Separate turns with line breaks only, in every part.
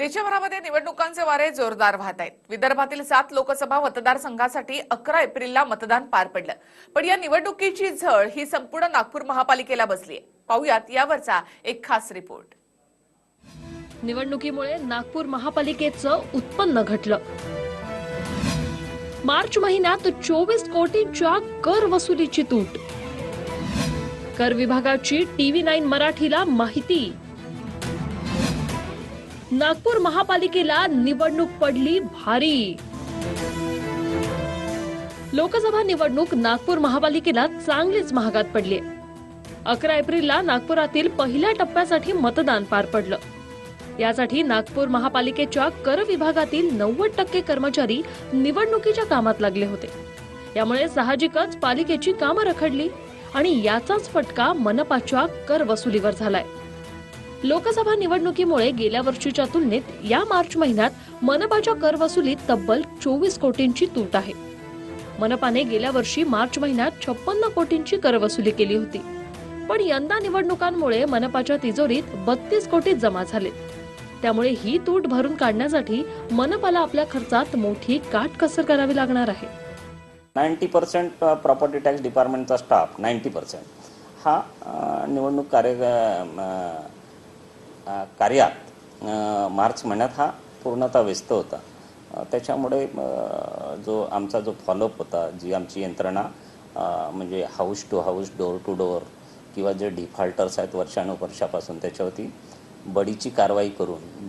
देशभरामध्ये निवडणुकांचे वारे जोरदार वाहत आहेत. विदर्भातील सात लोकसभा मतदारसंघासाठी अकरा एप्रिलला मतदान पार पडलं. पण या निवडणुकीची झळ ही संपूर्ण नागपूर महापालिकेला बसली आहे. पाहुयात यावरचा एक खास रिपोर्ट.
निवडणुकीमुळे नागपूर महापालिकेचं उत्पन्न घटलं. मार्च महिन्यात चोवीस कोटींच्या कर वसुलीची तूट. कर विभागाची टीव्ही नाईन मराठीला माहिती. नागपूर महापालिकेला निवडणूक पडली भारी. लोकसभा निवडणूक नागपूर महापालिकेला चांगलीच महागात पडली. अकरा एप्रिलला नागपुरातील पहिल्या टप्प्यासाठी मतदान पार पडलं. यासाठी नागपूर महापालिकेच्या कर विभागातील नव्वद टक्के कर्मचारी निवडणुकीच्या कामात लागले होते. यामुळे साहजिकच पालिकेची कामं रखडली आणि याचाच फटका मनपाच्या कर वसुलीवर झालाय. लोकसभा निवडणुकीमुळे गेल्या वर्षीच्या तुलनेत या मार्च महिन्यात मनपाच्या कर वसुलीत तब्बल चोवीस कोटींची तूट आहे. मनपाने गेल्या वर्षी मार्च महिन्यात छप्पन्न कोटींची कर वसुली केली होती. पण यंदा निवडणुकांमुळे मनपाच्या तिजोरीत बत्तीस कोटी जमा झाले त्यामुळे ही तूट भरून काढण्यासाठी मनपाला आपल्या खर्चात मोठी काटकसर करावी लागणार आहे.
नाईंटी पर्सेंट प्रॉपर्टी टॅक्स डिपार्टमेंटचा स्टाफ नाईंटी पर्सेंट. हा निवडणूक कार्य कार्यात मार्च महिन्यात हा पूर्णतः व्यस्त होता. त्याच्यामुळे जो आमचा जो फॉलोअप होता जी आमची यंत्रणा म्हणजे house to house door to door किंवा जे डिफॉल्टर्स आहेत वर्षानुवर्षापासून त्याच्यावरती बडीची कारवाई करून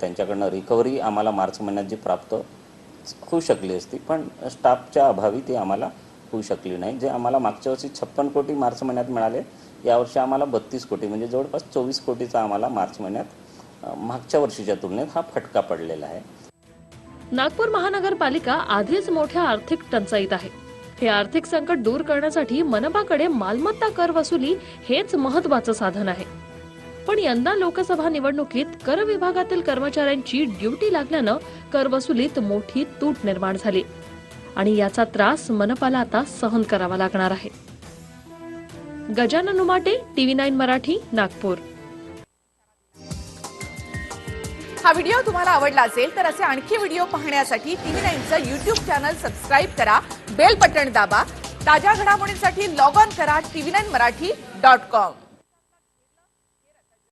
त्यांच्याकडनं रिकव्हरी आम्हाला मार्च महिन्यात जी प्राप्त होऊ शकली असती पण स्टाफच्या अभावी ती आम्हाला होऊ शकली नाही. जे आम्हाला मागच्या वर्षी छप्पन कोटी मार्च महिन्यात मिळाले यावर्षी आम्हाला बत्तीस कोटी म्हणजे जवळपास चोवीस कोटीचा आम्हाला मार्च महिन्यात मागच्या वर्षीच्या तुलनेत हा फटका पडलेला आहे.
नागपूर महानगरपालिका आधीच मोठ्या आर्थिक टंचाईत आहे. हे आर्थिक संकट दूर करण्यासाठी मनपाकडे मालमत्ता कर वसुली हेच महत्वाचं साधन आहे. पण यंदा लोकसभा निवडणुकीत कर विभागातील कर्मचाऱ्यांची ड्युटी लागल्यानं कर वसुलीत मोठी तूट निर्माण झाली. आणि याचा त्रास मनपाला आता सहन करावा लागणार आहे. Gajanan Umate TV nine Marathi Nagpur.
हा व्हिडिओ तुम्हाला आवडला असेल तर असे आणखी व्हिडिओ पाहण्यासाठी टीव्ही नाईनचं युट्यूब चॅनल सबस्क्राईब करा बेल बटन दाबा ताज्या घडामोडींसाठी लॉग ऑन करा TV nine Marathi dot com.